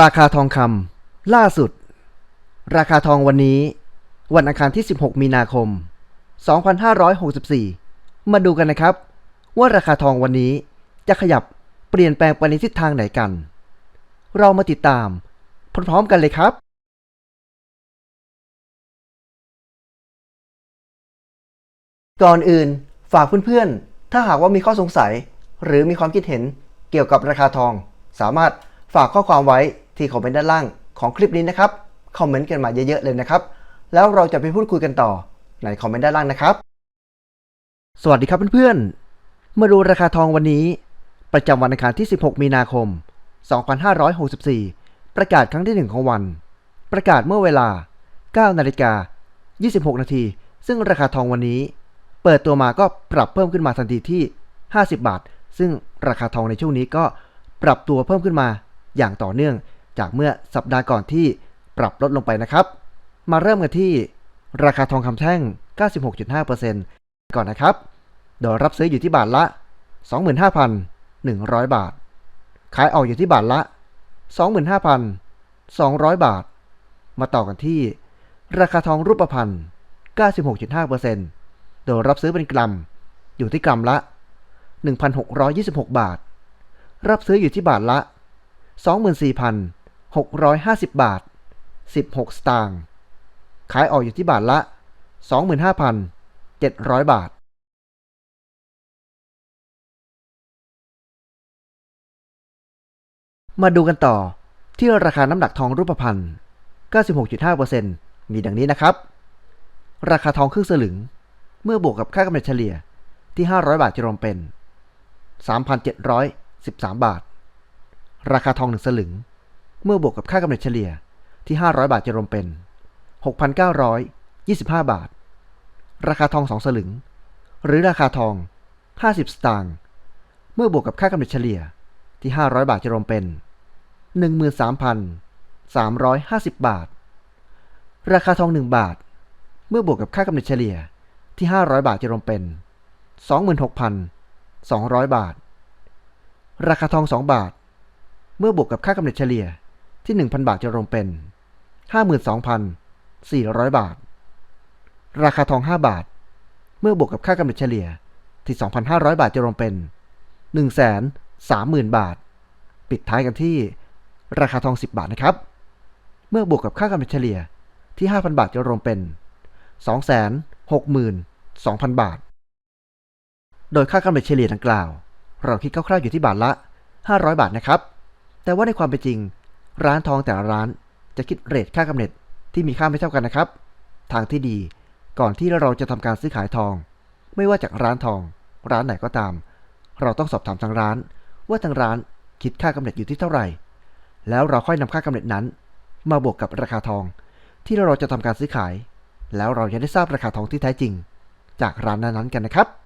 ราคาทองคำล่าสุด ราคาทองวันนี้ วันอังคารที่ 16 มีนาคม 2564 มาดูกันนะครับ ว่าราคาทองวันนี้จะขยับเปลี่ยนแปลงไปในทิศทางไหนกัน เรามาติดตาม พร้อมๆกันเลยครับ ก่อนอื่นฝากเพื่อนๆ ถ้าหากว่ามีข้อสงสัย หรือมีความคิดเห็นเกี่ยวกับราคาทองสามารถ ฝากข้อความไว้ที่คอมเมนต์ด้านล่างของคลิปนี้นะครับ คอมเมนต์กันมาเยอะๆเลยนะครับ แล้วเราจะไปพูดคุยกันต่อในคอมเมนต์ด้านล่างนะครับ สวัสดีครับเพื่อนๆ มาดูราคาทองวันนี้ ประจำวันอังคารที่ 16 มีนาคม 2564 ประกาศครั้งที่ 1 ของวัน ประกาศเมื่อเวลา 9 นาฬิกา 26 นาที ซึ่งราคาทองวันนี้ เปิดตัวมาก็ปรับเพิ่มขึ้นมาทันทีที่ 50 บาท ซึ่งราคาทองในช่วงนี้ก็ปรับตัวเพิ่มขึ้นมา อย่างต่อเนื่องจากเมื่อสัปดาห์ก่อนที่ปรับลดลงไปนะครับ มาเริ่มกันที่ ราคาทองคำแท่ง 96.5%ก่อนนะครับ โดยรับซื้ออยู่ที่บาทละ 25,100 บาท ขายออกอยู่ที่บาทละ 25,200 บาท มาต่อกันที่ ราคาทองรูปพรรณ 96.5%โดยรับซื้อเป็นกรัม อยู่ที่กรัมละ 1,626 บาท รับซื้ออยู่ที่บาทละ 24,650 บาท 16 สตางค์ ขายออกอยู่ที่บาทละ 25,700 บาทมาดูกันต่อที่ราคาน้ำหนักทองรูปพรรณ 96.5%มีดังนี้นะครับ ราคาทองครึ่งสลึง เมื่อบวกกับค่ากำเนิดเฉลี่ยที่ 500 บาทจะรวมเป็น 3,713 บาท ราคาทองหนึ่งสลึง เมื่อบวกกับค่ากำเนิดเฉลี่ยที่ 500 บาทจะรวมเป็น 6,925 บาท ราคาทองสองสลึง หรือราคาทอง 50 สตางค์ เมื่อบวกกับค่ากำเนิดเฉลี่ยที่ 500 บาทจะรวมเป็น 13,350 บาท ราคาทอง 1 บาท เมื่อบวกกับค่ากำเนิดเฉลี่ยที่ 500 บาทจะรวมเป็น 26,200 บาท ราคาทอง 2 บาท เมื่อบวกกับค่ากำเนิดเฉลี่ยที่ 1,000 บาทจะรวมเป็น 52,400 บาท ราคาทอง 5 บาท เมื่อบวกกับค่ากำเนิดเฉลี่ยที่ 2,500 บาทจะรวมเป็น 130,000 บาท ปิดท้ายกันที่ราคาทอง 10 บาทนะครับ เมื่อบวกกับค่ากำเนิดเฉลี่ยที่ 5,000 บาทจะรวมเป็น 262,000 บาท โดยค่ากำเนิดเฉลี่ยดังกล่าว เราคิดคร่าวๆอยู่ที่บาทละ 500 บาทนะครับ แต่ว่าในความเป็นจริง ร้านทองแต่ละร้านจะคิดเรทค่ากำเนิดที่มีค่าไม่เท่ากันนะครับ ทางที่ดีก่อนที่เราจะทำการซื้อขายทอง ไม่ว่าจากร้านทอง ร้านไหนก็ตาม เราต้องสอบถามทางร้าน ว่าทางร้านคิดค่ากำเนิดอยู่ที่เท่าไหร่ แล้วเราค่อยนำค่ากำเนิดนั้น มาบวกกับราคาทอง ที่เราจะทำการซื้อขาย แล้วเราจะได้ทราบราคาทองที่แท้จริง จากร้านนั้นๆกันนะครับ